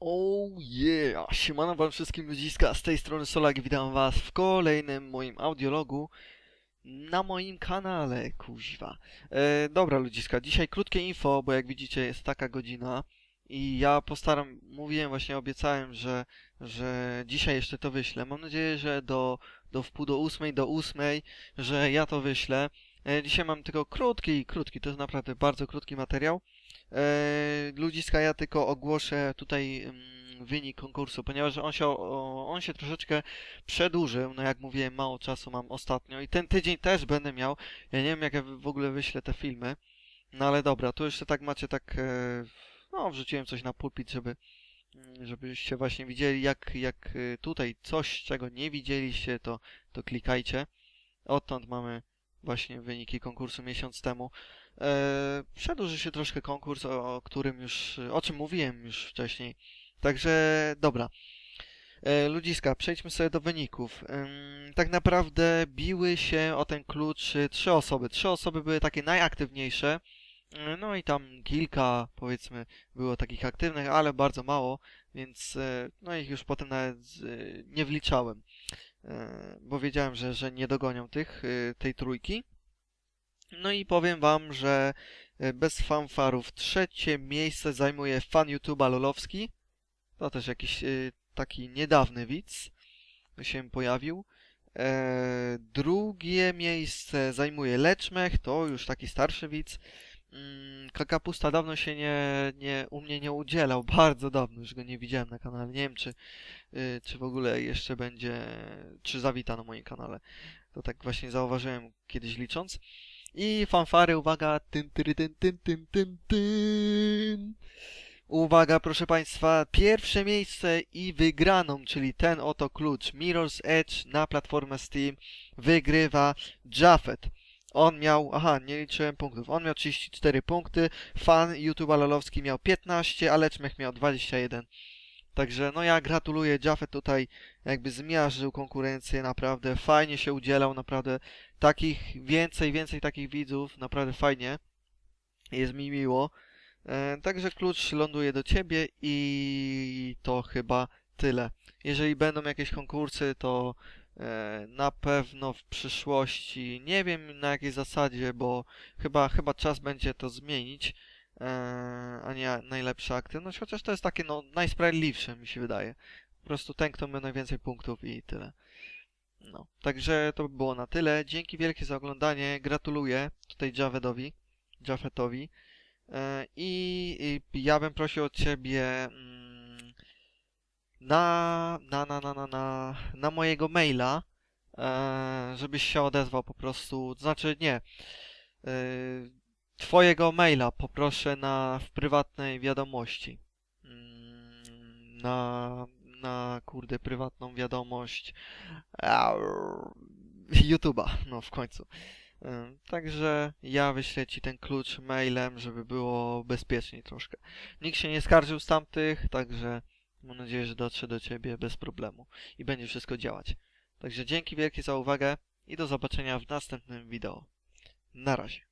Oh yeah! Siemano wam wszystkim ludziska, z tej strony Solak witam was w kolejnym moim audiologu na moim kanale, kuźwa. E, dobra ludziska, dzisiaj krótkie info, bo jak widzicie jest taka godzina i ja postaram, mówiłem właśnie, obiecałem, że, że dzisiaj jeszcze to wyślę. Mam nadzieję, że do, do wpół do ósmej, do ósmej, że ja to wyślę. E, dzisiaj mam tylko krótki, krótki, to jest naprawdę bardzo krótki materiał. E, ludziska, ja tylko ogłoszę tutaj mm, wynik konkursu, ponieważ on się, on się troszeczkę przedłużył. No jak mówiłem, mało czasu mam ostatnio i ten tydzień też będę miał. Ja nie wiem, jak ja w ogóle wyślę te filmy. No ale dobra, tu jeszcze tak macie tak. E, no, wrzuciłem coś na pulpit, żeby. mm, Żebyście właśnie widzieli, jak, jak e, tutaj coś, czego nie widzieliście, to, to klikajcie. Odtąd mamy właśnie wyniki konkursu miesiąc temu. E, przedłuży się troszkę konkurs, o, którym już, o czym mówiłem już wcześniej. Także dobra. E, ludziska, przejdźmy sobie do wyników. Tak naprawdę biły się o ten klucz y, trzy osoby. Trzy osoby były takie najaktywniejsze. No i tam kilka, powiedzmy, było takich aktywnych, ale bardzo mało, więc e, no ich już potem nawet nie wliczałem. E, bo wiedziałem, że, że nie dogonią tych, tej trójki. No i powiem wam, że e, bez fanfarów trzecie miejsce zajmuje fan YouTube'a Lolowski. To też jakiś e, taki niedawny widz się pojawił. E, drugie miejsce zajmuje Leczmech, to już taki starszy widz. Mm, Kakapusta dawno się nie, nie, u mnie nie udzielał, bardzo dawno, już go nie widziałem na kanale. Nie wiem, czy, czy w ogóle jeszcze będzie, czy zawita na moim kanale. To tak właśnie zauważyłem kiedyś licząc. I fanfary, uwaga, tyn, tyry, tyn, tyn, tyn, tyn, tyn. Uwaga, proszę Państwa, pierwsze miejsce i wygraną, czyli ten oto klucz Mirror's Edge na platformę Steam wygrywa Jafet. On miał, aha, nie liczyłem punktów, on miał 34 punkty, fan YouTube'a Lolowski miał 15, a Leczmech miał 21. Także no ja gratuluję, Jafet tutaj jakby zmiażdżył konkurencję, naprawdę fajnie się udzielał, naprawdę takich, więcej, więcej takich widzów, naprawdę fajnie. Jest mi miło. E, także klucz ląduje do ciebie i to chyba tyle. Jeżeli będą jakieś konkursy, to e, na pewno w przyszłości, nie wiem na jakiej zasadzie, bo chyba, chyba czas będzie to zmienić, a nie najlepsza aktywność, chociaż to jest takie no, najsprawiedliwsze mi się wydaje. Po prostu ten, kto ma najwięcej punktów i tyle. No, także to by było na tyle. Dzięki wielkie za oglądanie. Gratuluję tutaj Javedowi, Jafetowi. E, I, I ja bym prosił od ciebie mm, na, na, na, na, na, na, na mojego maila, e, żebyś się odezwał po prostu. Znaczy, nie. Twojego maila poproszę na, w prywatnej wiadomości. Mm, Na, na, kurde, prywatną wiadomość YouTube'a, no w końcu. Także ja wyślę ci ten klucz mailem, żeby było bezpieczniej troszkę. Nikt się nie skarżył z tamtych, także mam nadzieję, że dotrze do ciebie bez problemu i będzie wszystko działać. Także dzięki wielkie za uwagę i do zobaczenia w następnym wideo. Na razie.